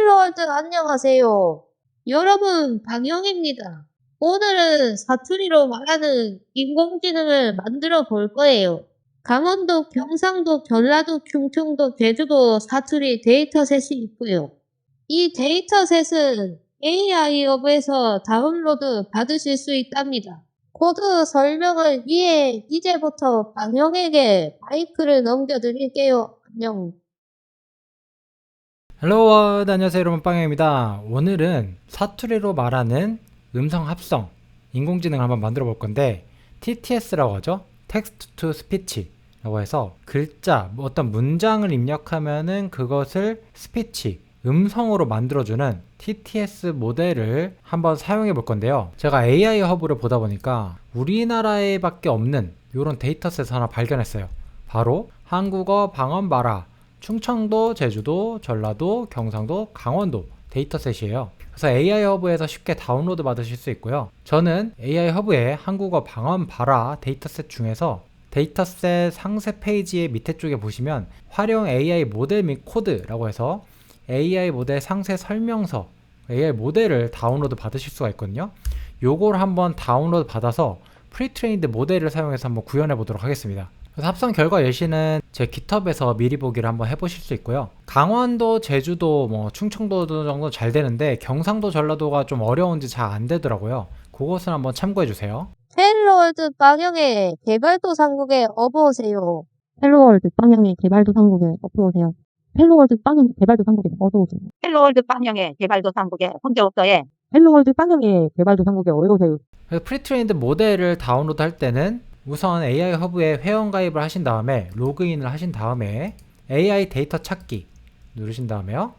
헬로월드 안녕하세요. 여러분 방영입니다. 오늘은 사투리로 말하는 인공지능을 만들어 볼 거예요. 강원도, 경상도, 전라도, 충청도, 제주도 사투리 데이터셋이 있고요. 이 데이터셋은 AI 허브에서 다운로드 받으실 수 있답니다. 코드 설명을 위해 이제부터 방영에게 마이크를 넘겨드릴게요. 안녕. 헬로 워드 안녕하세요 여러분. 빵영입니다. 오늘은 사투리로 말하는 음성 합성 인공지능을 한번 만들어 볼 건데 TTS라고 하죠? Text to Speech 라고 해서 글자 뭐 어떤 문장을 입력하면은 그것을 스피치 음성으로 만들어주는 TTS 모델을 한번 사용해 볼 건데요. 제가 AI 허브를 보다 보니까 우리나라에 밖에 없는 이런 데이터셋 하나 발견했어요. 바로 한국어 방언 마라 충청도, 제주도, 전라도, 경상도, 강원도 데이터셋이에요. 그래서 AI 허브에서 쉽게 다운로드 받으실 수 있고요. 저는 AI 허브의 한국어 방언 바라 데이터셋 중에서 데이터셋 상세 페이지의 밑에 쪽에 보시면 활용 AI 모델 및 코드라고 해서 AI 모델 상세 설명서 AI 모델을 다운로드 받으실 수가 있거든요. 요걸 한번 다운로드 받아서 프리트레인드 모델을 사용해서 한번 구현해 보도록 하겠습니다. 그래서 합성 결과 예시는 제 깃허브에서 미리 보기를 한번 해보실 수 있고요. 강원도, 제주도, 뭐 충청도 정도 잘 되는데 경상도, 전라도가 좀 어려운지 잘 안 되더라고요. 그것을 한번 참고해 주세요. 헬로월드 방영의 개발도 상국에 어서오세요. 헬로월드 빵양의 개발도 상국에 어서오세요. 헬로월드 빵양 개발도 상국에 어서오세요. 헬로월드 빵영의 개발도 상국에 혼자 없어에 헬로월드 빵양의 개발도 상국에 어서오세요. 그래서 프리트레인드 모델을 다운로드 할 때는 우선 AI 허브에 회원 가입을 하신 다음에 로그인을 하신 다음에 AI 데이터 찾기 누르신 다음에요.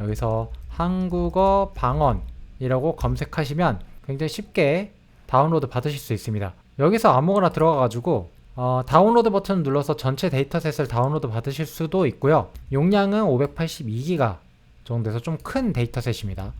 여기서 한국어 방언이라고 검색하시면 굉장히 쉽게 다운로드 받으실 수 있습니다. 여기서 아무거나 들어가 가지고 어, 다운로드 버튼을 눌러서 전체 데이터셋을 다운로드 받으실 수도 있고요. 용량은 582기가 정도 돼서 좀 큰 데이터셋입니다.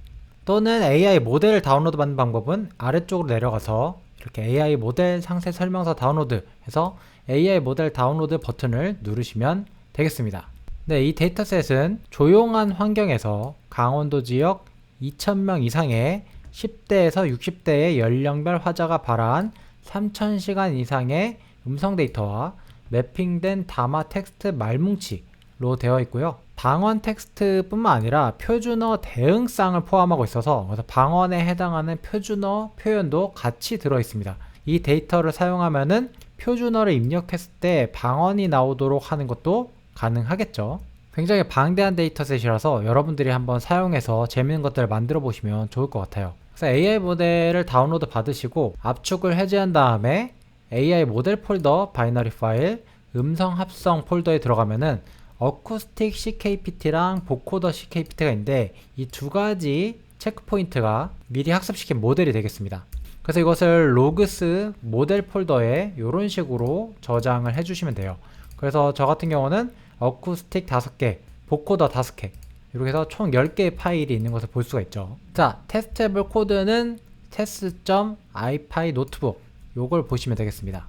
또는 AI 모델을 다운로드 받는 방법은 아래쪽으로 내려가서 이렇게 AI 모델 상세 설명서 다운로드 해서 AI 모델 다운로드 버튼을 누르시면 되겠습니다. 네, 이 데이터셋은 조용한 환경에서 강원도 지역 2,000명 이상의 10대에서 60대의 연령별 화자가 발화한 3,000시간 이상의 음성 데이터와 매핑된 담화 텍스트 말뭉치로 되어 있고요. 방언 텍스트뿐만 아니라 표준어 대응쌍을 포함하고 있어서 그래서 방언에 해당하는 표준어 표현도 같이 들어 있습니다. 이 데이터를 사용하면은 표준어를 입력했을 때 방언이 나오도록 하는 것도 가능하겠죠. 굉장히 방대한 데이터셋이라서 여러분들이 한번 사용해서 재밌는 것들을 만들어 보시면 좋을 것 같아요. 그래서 AI 모델을 다운로드 받으시고 압축을 해제한 다음에 AI 모델 폴더 바이너리 파일 음성 합성 폴더에 들어가면은 어쿠스틱 CKPT랑 보코더 CKPT가 있는데 이 두 가지 체크 포인트가 미리 학습시킨 모델이 되겠습니다. 그래서 이것을 로그스 모델 폴더에 이런 식으로 저장을 해주시면 돼요. 그래서 저 같은 경우는 어쿠스틱 5개, 보코더 5개 이렇게 해서 총 10개의 파일이 있는 것을 볼 수가 있죠. 자, 테스트해볼 코드는 test.ipy 노트북 요걸 보시면 되겠습니다.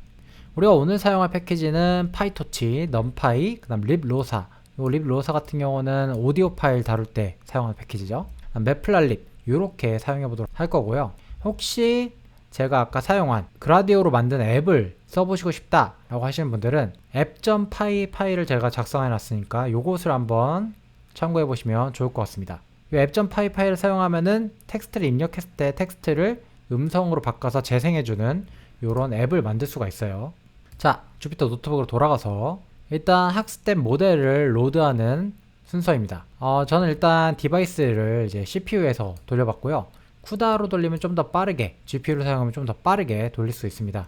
우리가 오늘 사용할 패키지는 파이토치, 넘파이, 그 다음 립로사. 요 립로사 같은 경우는 오디오 파일 다룰 때 사용하는 패키지죠. 메플랄립 이렇게 사용해 보도록 할 거고요. 혹시 제가 아까 사용한 그라디오로 만든 앱을 써보시고 싶다 라고 하시는 분들은 앱.py 파일을 제가 작성해 놨으니까 요것을 한번 참고해 보시면 좋을 것 같습니다. 이 앱.py 파일을 사용하면은 텍스트를 입력했을 때 텍스트를 음성으로 바꿔서 재생해주는 이런 앱을 만들 수가 있어요. 자, 주피터 노트북으로 돌아가서 일단 학습된 모델을 로드하는 순서입니다. 어, 저는 일단 디바이스를 이제 CPU에서 돌려봤고요. 쿠다로 돌리면 좀 더 빠르게, GPU를 사용하면 좀 더 빠르게 돌릴 수 있습니다.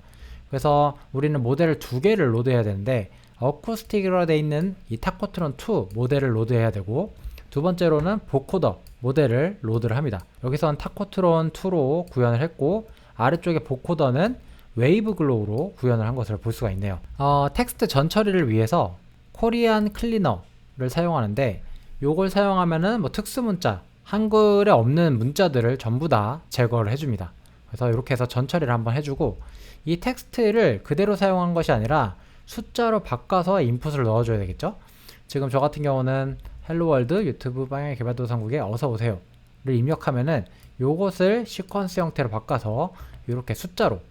그래서 우리는 모델을 두 개를 로드해야 되는데 어쿠스틱으로 되어 있는 이 타코트론 2 모델을 로드해야 되고 두 번째로는 보코더 모델을 로드를 합니다. 여기선 타코트론 2로 구현을 했고 아래쪽에 보코더는 웨이브 글로우로 구현을 한 것을 볼 수가 있네요. 어, 텍스트 전 처리를 위해서 코리안 클리너를 사용하는데 이걸 사용하면은 뭐 특수 문자, 한글에 없는 문자들을 전부 다 제거를 해줍니다. 그래서 이렇게 해서 전 처리를 한번 해주고 이 텍스트를 그대로 사용한 것이 아니라 숫자로 바꿔서 인풋을 넣어줘야 되겠죠. 지금 저 같은 경우는 헬로월드 유튜브 방향 개발도상국에 어서 오세요를 입력하면은 요것을 시퀀스 형태로 바꿔서 이렇게 숫자로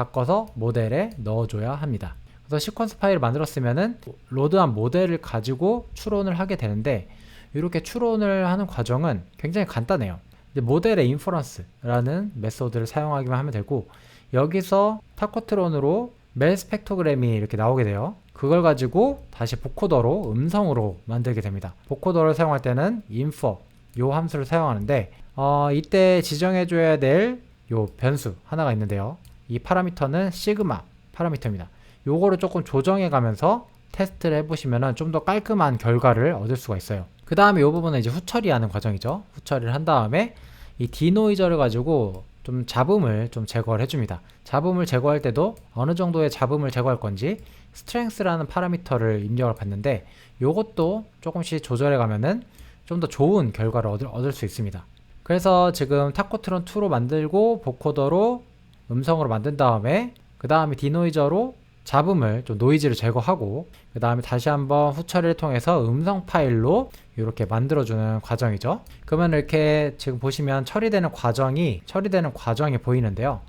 바꿔서 모델에 넣어줘야 합니다. 그래서 시퀀스 파일을 만들었으면은 로드한 모델을 가지고 추론을 하게 되는데 이렇게 추론을 하는 과정은 굉장히 간단해요. 이제 모델의 인퍼런스라는 메소드를 사용하기만 하면 되고 여기서 타코트론으로 멜 스펙토그램이 이렇게 나오게 돼요. 그걸 가지고 다시 보코더로 음성으로 만들게 됩니다. 보코더를 사용할 때는 infer 요 함수를 사용하는데 어, 이때 지정해줘야 될 요 변수 하나가 있는데요. 이 파라미터는 시그마 파라미터입니다. 요거를 조금 조정해 가면서 테스트를 해보시면 좀 더 깔끔한 결과를 얻을 수가 있어요. 그 다음에 이 부분은 이제 후처리하는 과정이죠. 후처리를 한 다음에 이 디노이저를 가지고 좀 잡음을 좀 제거를 해줍니다. 잡음을 제거할 때도 어느 정도의 잡음을 제거할 건지 스트렝스라는 파라미터를 입력을 받는데 요것도 조금씩 조절해 가면은 좀 더 좋은 결과를 얻을, 얻을 수 있습니다. 그래서 지금 타코트론 2로 만들고 보코더로 음성으로 만든 다음에 그 다음에 디노이저로 잡음을 좀 노이즈를 제거하고 그 다음에 다시 한번 후처리를 통해서 음성 파일로 이렇게 만들어주는 과정이죠. 그러면 이렇게 지금 보시면 처리되는 과정이 처리되는 과정이 보이는데요.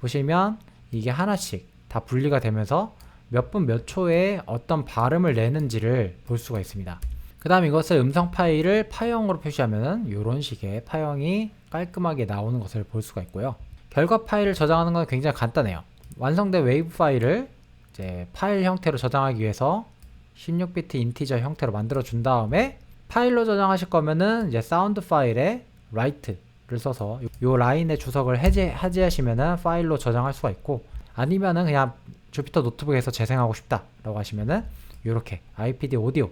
보시면 이게 하나씩 다 분리가 되면서 몇 분 몇 초에 어떤 발음을 내는지를 볼 수가 있습니다. 그 다음 이것을 음성 파일을 파형으로 표시하면 이런 식의 파형이 깔끔하게 나오는 것을 볼 수가 있고요. 결과 파일을 저장하는 건 굉장히 간단해요. 완성된 웨이브 파일을 이제 파일 형태로 저장하기 위해서 16비트 인티저 형태로 만들어 준 다음에 파일로 저장하실 거면은 이제 사운드 파일에 write를 써서 요 라인의 주석을 해제 해제하시면은 파일로 저장할 수가 있고 아니면은 그냥 주피터 노트북에서 재생하고 싶다라고 하시면은 이렇게 IPD 오디오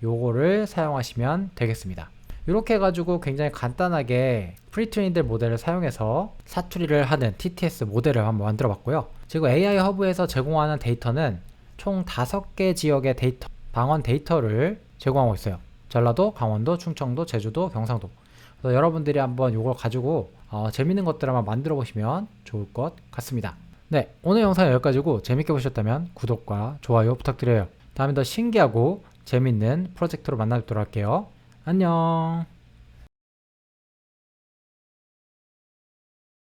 요거를 사용하시면 되겠습니다. 이렇게 해가지고 굉장히 간단하게 프리트레인들 모델을 사용해서 사투리를 하는 TTS 모델을 한번 만들어 봤고요. 지금 AI 허브에서 제공하는 데이터는 총 5개 지역의 데이터, 방언 데이터를 제공하고 있어요. 전라도, 강원도, 충청도, 제주도, 경상도. 그래서 여러분들이 한번 이걸 가지고 어, 재밌는 것들을 한번 만들어 보시면 좋을 것 같습니다. 네, 오늘 영상 여기까지고 재밌게 보셨다면 구독과 좋아요 부탁드려요. 다음에 더 신기하고 재밌는 프로젝트로 만나 뵙도록 할게요. 안녕.